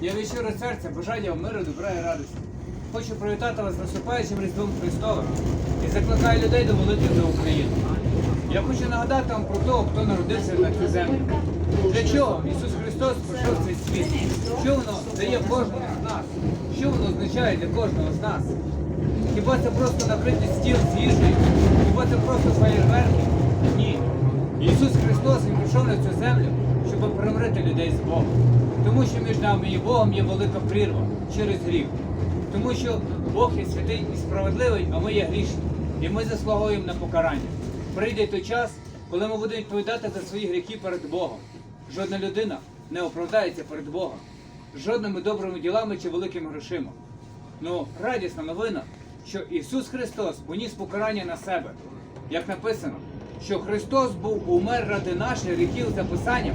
Я від щиро серця бажаю вам миру, добра і радості. Хочу привітати вас наступаючим Різдвом Христовим і закликаю людей до молитви за Україну. Я хочу нагадати вам про того, хто народився на цю землю. Для чого Ісус Христос прийшов в цей світ? Що воно дає кожному з нас? Що воно означає для кожного з нас? Хіба це просто накрити стіл з їжею? Хіба це просто фаєрверки? Ні. Ісус Христос Він прийшов на цю землю, щоб примирити людей з Богом. Тому що між нами і Богом є велика прірва через гріх. Тому що Бог є святий і справедливий, а ми є грішні. І ми заслуговуємо на покарання. Прийде той час, коли ми будемо відповідати за свої гріхи перед Богом. Жодна людина не оправдається перед Богом, жодними добрими ділами чи великими грошима. Ну, радісна новина, що Ісус Христос поніс покарання на себе. Як написано, що Христос був умер ради наших гріхів за Писанням,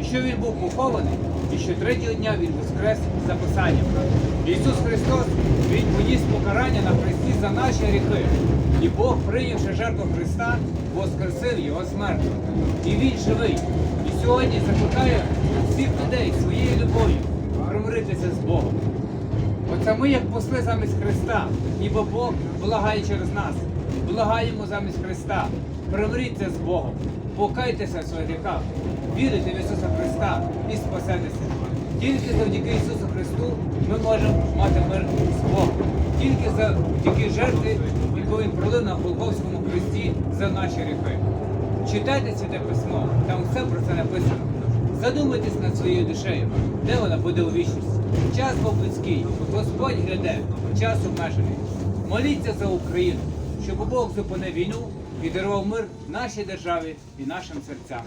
і що Він був похований, і що третього дня Він воскрес за Писанням. Ісус Христос, Він поніс покарання на Христі за наші гріхи. І Бог, прийнявши жертву Христа, воскресив Його смерть. І Він живий. І сьогодні закликає всіх людей своєю любов'ю примиритися з Богом. Оце ми, як посли замість Христа, ніби Бог благає через нас. Благаємо замість Христа. Примиріться з Богом, покайтеся в своїх гріхах, вірите в Ісуса Христа і спасетеся. Тільки завдяки Ісусу Христу ми можемо мати мир з Богом. Тільки завдяки жертві, яку Він пролив на Голгофському хресті за наші гріхи. Читайте святе письмо, там все про це написано. Задумайтесь над своєю душею, де вона буде у вічності. Час був близький, Господь гляде, час обмежений. Моліться за Україну, щоб Бог зупинив війну і дарував мир нашій державі і нашим серцям.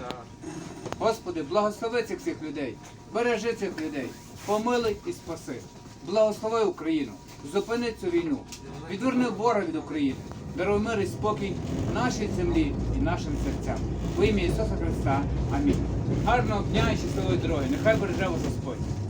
Господи, благослови цих всіх людей, бережи цих людей, помилуй і спаси. Благослови Україну, зупини цю війну, відверни ворога від України, даруй мир і спокій нашій землі і нашим серцям. Во ім'я Ісуса Христа. Амінь. Гарного дня і щасливої дороги. Нехай береже вас Господь.